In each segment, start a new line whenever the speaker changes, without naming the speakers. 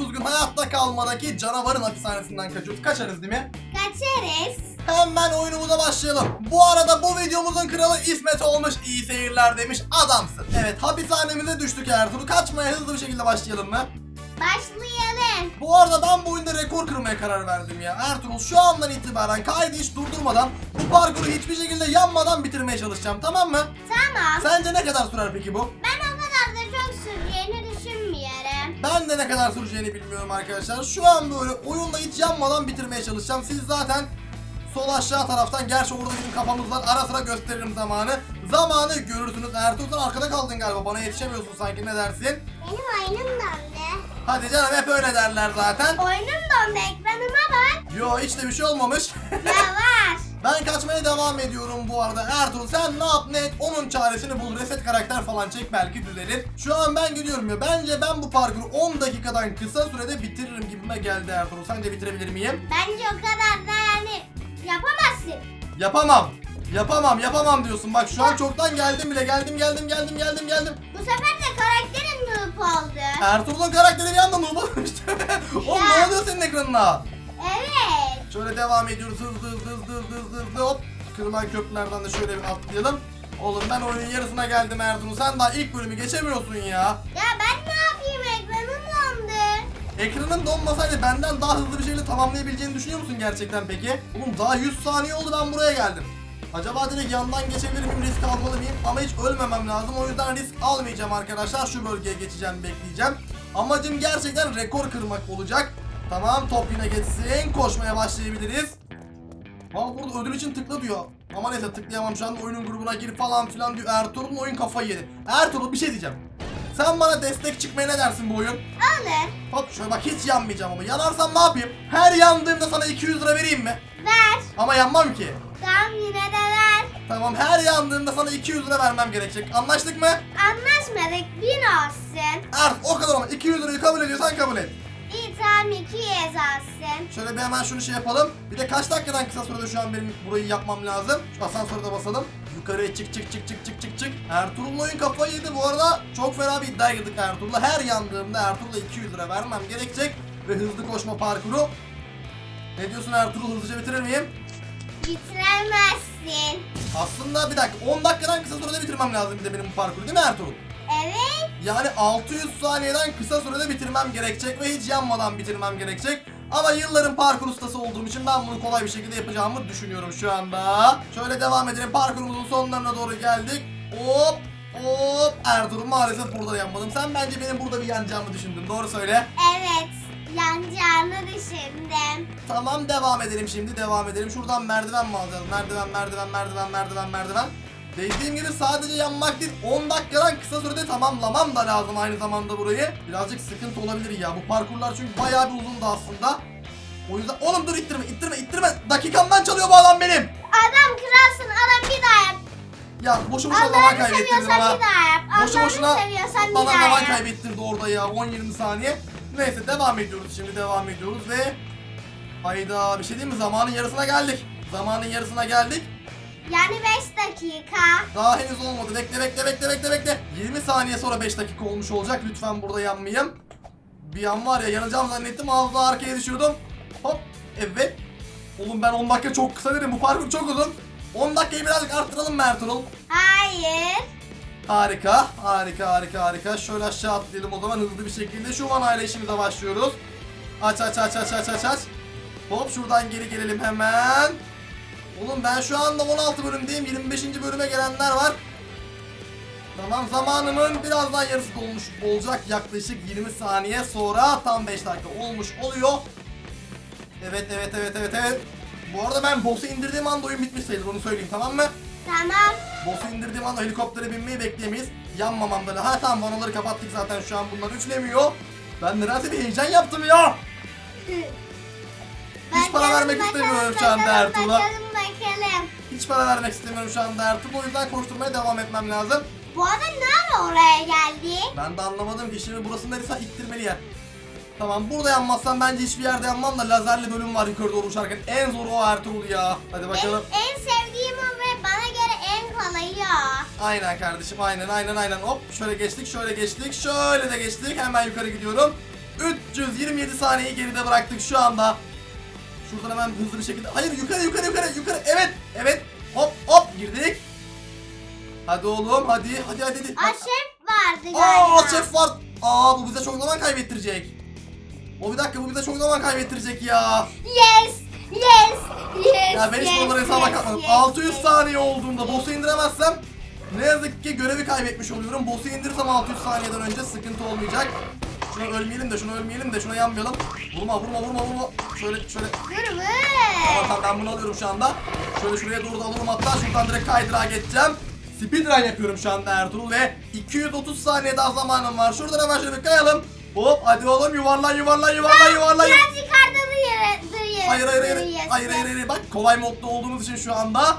9 gün hayatta kalmadaki canavarın hapishanesinden kaçıyoruz. Kaçarız değil mi?
Kaçarız.
Hemen oyunumuza başlayalım. Bu arada bu videomuzun kralı İsmet olmuş. İyi seyirler demiş. Adamsın. Evet hapishanemize düştük Ertuğrul. Kaçmaya hızlı bir şekilde başlayalım mı?
Başlayalım.
Bu arada ben bu oyunda rekor kırmaya karar verdim ya. Ertuğrul şu andan itibaren kaydı hiç durdurmadan bu parkuru hiçbir şekilde yanmadan bitirmeye çalışacağım tamam mı?
Tamam.
Sence ne kadar sürer peki bu?
Ben
Ben de ne kadar süreceğini bilmiyorum arkadaşlar. Şu an böyle oyunda hiç yanmadan bitirmeye çalışacağım. Siz zaten sol aşağı taraftan gerçi orada bizim kafamız var. Ara sıra gösteririm zamanı. Zamanı görürsünüz. Ertuğrul sen arkada kaldın galiba. Bana yetişemiyorsun sanki ne dersin?
Benim oyunum dondu.
Hadi canım hep öyle derler zaten.
Oyunum dondu ekranıma bak.
Yo hiç de bir şey olmamış.
Ya var.
Ben kaçmaya devam ediyorum bu arada. Ertuğrul sen ne yap ne et onun çaresini bul. Reset karakter falan çek belki düzelir. Şu an ben gidiyorum ya. Bence ben bu parkuru 10 dakikadan kısa sürede bitiririm gibime geldi Ertuğrul. Sence bitirebilir miyim?
Bence o kadar da yani yapamazsın.
Yapamam. Yapamam yapamam diyorsun. Bak şu an çoktan geldim bile. Geldim geldim geldim geldim geldim.
Bu sefer de karakterin noob oldu.
Ertuğrul'un karakteri bir anda noob olmuştu. Oğlum ne oluyor senin ekranına?
Evet.
Şöyle devam ediyoruz hızlı hızlı hızlı hızlı hızlı hızlı hop. Kırılan köprülerden de şöyle bir atlayalım. Oğlum ben oyunun yarısına geldim Ertuğrul. Sen daha ilk bölümü geçemiyorsun ya.
Ya ben ne yapayım ekranım dondu.
Ekranın donmasaydı benden daha hızlı bir şekilde tamamlayabileceğini düşünüyor musun gerçekten peki? Oğlum daha 100 saniye oldu ben buraya geldim. Acaba direkt yandan geçebilir miyim, risk almalı mıyım? Ama hiç ölmemem lazım. O yüzden risk almayacağım arkadaşlar. Şu bölgeye geçeceğim, bekleyeceğim. Amacım gerçekten rekor kırmak olacak. Tamam, top yine geçsin. Koşmaya başlayabiliriz. Valla burada ödül için tıkla diyor. Ama neyse tıklayamam şu anda oyunun grubuna gir falan filan diyor. Ertuğrul'un oyun kafayı yedi. Ertuğrul bir şey diyeceğim. Sen bana destek çıkmaya ne dersin bu oyun?
Olur.
Hop şöyle bak hiç yanmayacağım ama yanarsam ne yapayım? Her yandığımda sana 200 lira vereyim mi?
Ver.
Ama yanmam ki.
Tamam yine de ver.
Tamam her yandığımda sana 200 lira vermem gerekecek. Anlaştık mı?
Anlaşmadık bin olsun.
Artık o kadar ama 200 lirayı kabul ediyorsan kabul et.
Tamam iki yazılsın.
Şöyle bir hemen şunu şey yapalım. Bir de kaç dakikadan kısa sürede şu an benim burayı yapmam lazım. Şu asansöre de basalım. Yukarıya çık çık çık çık çık çık çık. Ertuğrul'un oyun kafayı yedi bu arada. Çok fena bir iddia girdik Ertuğrul'la. Her yandığımda Ertuğrul'a 200 lira vermem gerekecek. Ve hızlı koşma parkuru. Ne diyorsun Ertuğrul hızlıca bitirir miyim?
Bitiremezsin.
Aslında bir dakika 10 dakikadan kısa sürede bitirmem lazım bir de benim bu parkuru değil mi Ertuğrul?
Evet.
Yani 600 saniyeden kısa sürede bitirmem gerekecek ve hiç yanmadan bitirmem gerekecek. Ama yılların parkur ustası olduğum için ben bunu kolay bir şekilde yapacağımı düşünüyorum şu anda. Şöyle devam edelim. Parkurumuzun sonlarına doğru geldik. Hop hop Ertuğrul maalesef burada yanmadım. Sen bence benim burada bir yanacağımı düşündün. Doğru söyle.
Evet. Yanacağını düşündüm.
Tamam devam edelim şimdi devam edelim. Şuradan merdiven mi alacağız? Merdiven merdiven merdiven merdiven merdiven. Dediğim gibi sadece yanmak değil 10 dakikadan kısa sürede tamamlamam da lazım aynı zamanda burayı. Birazcık sıkıntı olabilir ya. Bu parkurlar çünkü bayağı bir uzundu aslında. O yüzden oğlum dur ittirme ittirme ittirme. Dakikamdan çalıyor bu adam benim.
Adam kralsın adam bir daha yap.
Ya boşu boşuna zaman
seviyorsan
bana.
bir daha yap.
Boşu boşuna bana zaman kaybettirdi orada ya 10-20 saniye. Neyse devam ediyoruz şimdi devam ediyoruz ve Hayda bir şey değil mi zamanın yarısına geldik. Zamanın yarısına geldik.
Yani 5 dakika.
Daha henüz olmadı. Bekle bekle bekle bekle bekle. 20 saniye sonra 5 dakika olmuş olacak. Lütfen burada yanmayayım. Bir an var ya yanacağım zannettim. Az daha arkaya düşüyordum. Hop. Evet. Oğlum ben 10 dakika çok kısa dedim. Bu parkur çok uzun. 10 dakikayı birazcık arttıralım mı Ertuğrul?
Hayır.
Harika. Harika harika harika. Şöyle aşağı atlayalım o zaman hızlı bir şekilde. Şu vanayla işimize başlıyoruz. Aç aç aç aç aç aç aç. Hop şuradan geri gelelim hemen. Oğlum ben şu anda 16 bölümdeyim. 25. bölüme gelenler var. Tamam zamanımın birazdan yarısı dolmuş olacak. Yaklaşık 20 saniye sonra tam 5 dakika olmuş oluyor. Evet evet evet evet evet. Bu arada ben boss'u indirdiğim anda oyun bitmiş sayılır onu söyleyeyim tamam mı?
Tamam.
Boss'u indirdiğim anda helikoptere binmeyi bekleyemeyiz. Yanmamam da. Ha tamam vanaları kapattık zaten şu an bunlar üçlemiyor. Ben nedense bir heyecan yaptım ya. Hiç para vermek istemiyorum şu anda Ertuğrul'a.
Bakalım.
Hiç para vermek istemiyorum şu anda Ertuğrul. O yüzden koşturmaya devam etmem lazım.
Bu adam nerede oraya geldi?
Ben de anlamadım ki şimdi burası neresi ittirmeli yer. Tamam burada yanmazsam bence hiçbir yerde yanmam da lazerli bölüm var yukarı doğru uçarken. En zoru o Ertuğrul ya. Hadi
En,
bakalım.
en sevdiğim o ve bana göre en kolayı o.
Aynen kardeşim aynen aynen aynen hop şöyle geçtik şöyle geçtik şöyle de geçtik hemen yukarı gidiyorum 327 saniyeyi geride bıraktık şu anda. Şuradan hemen hızlı bir şekilde. Hayır yukarı yukarı yukarı yukarı. Evet evet. Hop hop girdik. Hadi oğlum hadi hadi hadi. hadi.
Aşef vardı
Aa
galiba.
şef var. Aa bu bize çok zaman kaybettirecek. O bir dakika bu bize çok zaman kaybettirecek ya.
Yes. Yes. Yes.
Ya ben hiç
yes,
bunları hesaba
yes,
katmadım.
yes,
600
yes.
saniye olduğunda boss'u indiremezsem ne yazık ki görevi kaybetmiş oluyorum. Boss'u indirirsem 600 saniyeden önce sıkıntı olmayacak. Şuna ölmeyelim de şuna ölmeyelim de şuna yanmayalım. Vurma vurma vurma vurma. Şöyle şöyle.
Vur vur.
Tamam tamam ben bunu alıyorum şu anda. Şöyle şuraya doğru da alalım hatta şuradan direkt kaydırağa geçeceğim. Speedrun yapıyorum şu anda Ertuğrul ve 230 saniye daha zamanım var. Şuradan hemen şöyle bir kayalım. Hop hadi oğlum yuvarlan yuvarlan yuvarlan yuvarlan.
Biraz yukarıda dur dur
Hayır hayır hayır. Hayır hayır hayır. Bak kolay modda olduğumuz için şu anda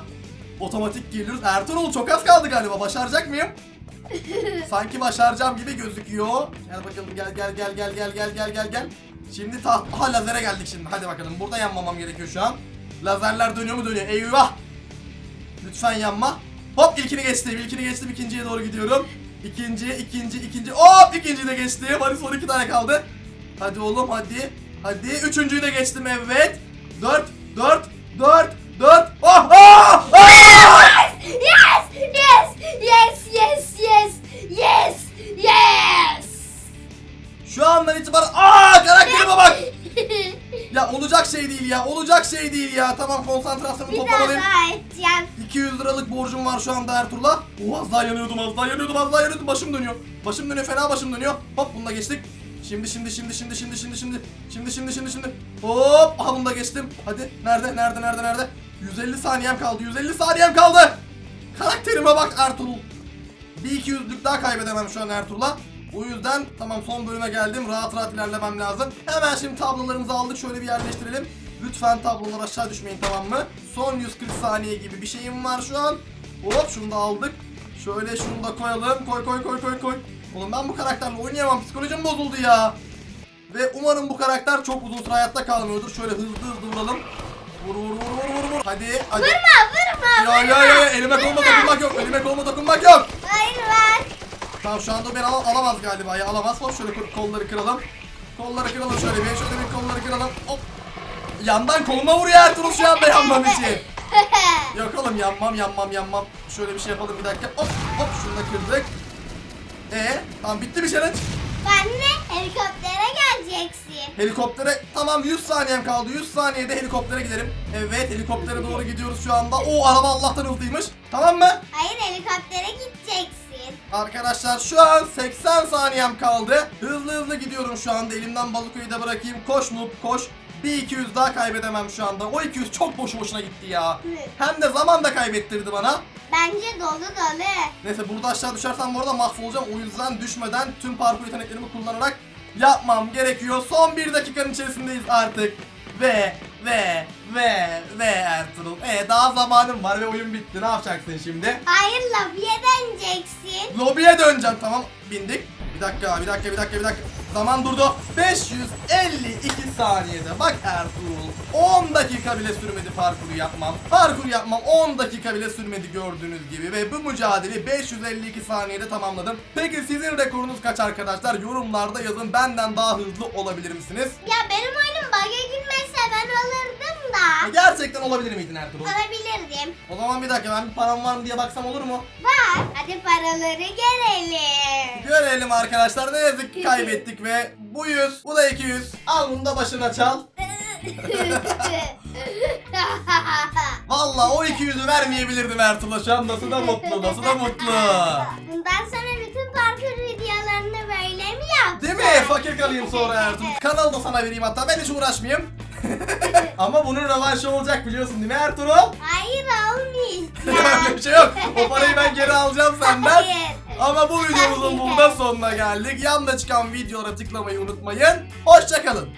otomatik geliyoruz. Ertuğrul çok az kaldı galiba. Başaracak mıyım? Sanki başaracağım gibi gözüküyor. Gel bakalım gel gel gel gel gel gel gel gel gel. Şimdi taht aha lazere geldik şimdi. Hadi bakalım. Burada yanmamam gerekiyor şu an. Lazerler dönüyor mu dönüyor. Eyvah. Lütfen yanma. Hop ilkini geçtim. ilkini geçtim. ikinciye doğru gidiyorum. İkinci, ikinci, ikinci. Hop ikinciyi de geçtim. Hadi son iki tane kaldı. Hadi oğlum hadi. Hadi. Üçüncüyü de geçtim evet. Dört, dört, dört, dört. Oh, oh, oh! Andan itibaren aa karakterime bak. Ya olacak şey değil ya. Olacak şey değil ya. Tamam konsantrasyonumu
Bir daha
toplamalıyım.
daha edeceğim.
200 liralık borcum var şu anda Ertuğrul'a. Oh az daha yanıyordum az daha yanıyordum az daha yanıyordum. Başım dönüyor. Başım dönüyor fena başım dönüyor. Hop bunu da geçtik. Şimdi şimdi şimdi şimdi şimdi şimdi şimdi şimdi şimdi şimdi şimdi hop aha bunu da geçtim. Hadi nerede nerede nerede nerede? 150 saniyem kaldı 150 saniyem kaldı. Karakterime bak Ertuğrul. Bir 200'lük daha kaybedemem şu an Ertuğrul'a. O yüzden tamam son bölüme geldim. Rahat rahat ilerlemem lazım. Hemen şimdi tablolarımızı aldık. Şöyle bir yerleştirelim. Lütfen tablolar aşağı düşmeyin tamam mı? Son 140 saniye gibi bir şeyim var şu an. Hop şunu da aldık. Şöyle şunu da koyalım. Koy koy koy koy koy. Oğlum ben bu karakterle oynayamam. Psikolojim bozuldu ya. Ve umarım bu karakter çok uzun süre hayatta kalmıyordur. Şöyle hızlı hızlı vuralım. Vur vur vur vur vur. Hadi hadi.
Vurma vurma
Ya
vurma.
ya ya elime koluma dokunmak yok. Elime koluma dokunmak yok. Tamam şu anda beni al- alamaz galiba ya alamaz. Hop şöyle kol- kolları kıralım. Kolları kıralım şöyle bir. Şöyle bir kolları kıralım. Hop. Yandan koluma vuruyor Ertuğrul şu anda yanmam için. Yok oğlum yanmam yanmam yanmam. Şöyle bir şey yapalım bir dakika. Hop hop şunu da kırdık. Ee, tamam bitti mi challenge?
Benle helikoptere geleceksin.
Helikoptere tamam 100 saniyem kaldı. 100 saniyede helikoptere giderim. Evet helikoptere doğru gidiyoruz şu anda. O araba Allah'tan hızlıymış. Tamam mı?
Hayır helikoptere gideceksin.
Arkadaşlar şu an 80 saniyem kaldı. Hızlı hızlı gidiyorum şu anda. Elimden Balıköy'ü de bırakayım. Koş Noob koş. Bir 200 daha kaybedemem şu anda. O 200 çok boşu boşuna gitti ya. Hem de zaman da kaybettirdi bana.
Bence dolu dolu.
Neyse burada aşağı düşersem bu arada mahvolacağım. O yüzden düşmeden tüm parkur yeteneklerimi kullanarak yapmam gerekiyor. Son bir dakikanın içerisindeyiz artık. Ve ve ve ve Ertuğrul. E daha zamanım var ve oyun bitti. Ne yapacaksın şimdi?
Hayır lobiye döneceksin.
Lobiye döneceğim tamam bindik. Bir dakika bir dakika bir dakika bir dakika. Zaman durdu. 552 saniyede. Bak Ertuğrul 10 dakika bile sürmedi parkuru yapmam. Parkur yapmam 10 dakika bile sürmedi gördüğünüz gibi. Ve bu mücadeleyi 552 saniyede tamamladım. Peki sizin rekorunuz kaç arkadaşlar? Yorumlarda yazın. Benden daha hızlı olabilir misiniz?
Ya benim oyunum bug'a girmezse ben alırdım da.
Gerçekten olabilir miydin Ertuğrul?
Alabilirdim.
O zaman bir dakika ben bir param var mı diye baksam olur mu?
Var. Hadi paraları görelim.
Görelim arkadaşlar ne yazık ki kaybettik ve bu 100 bu da 200 al bunu da başına çal Valla o 200'ü vermeyebilirdim Ertuğrul'a şu an nasıl da mutlu nasıl da mutlu
Bundan sonra bütün parkur videolarını böyle mi yapsın?
Değil mi? Fakir kalayım sonra Ertuğrul Kanalı da sana vereyim hatta ben hiç uğraşmayayım Ama bunun rövanşı olacak biliyorsun değil mi Ertuğrul?
Hayır
Öyle
olmayacak.
bir şey yok o parayı ben geri alacağım senden
Hayır.
Ama bu videomuzun burada sonuna geldik. Yanında çıkan videolara tıklamayı unutmayın. Hoşçakalın.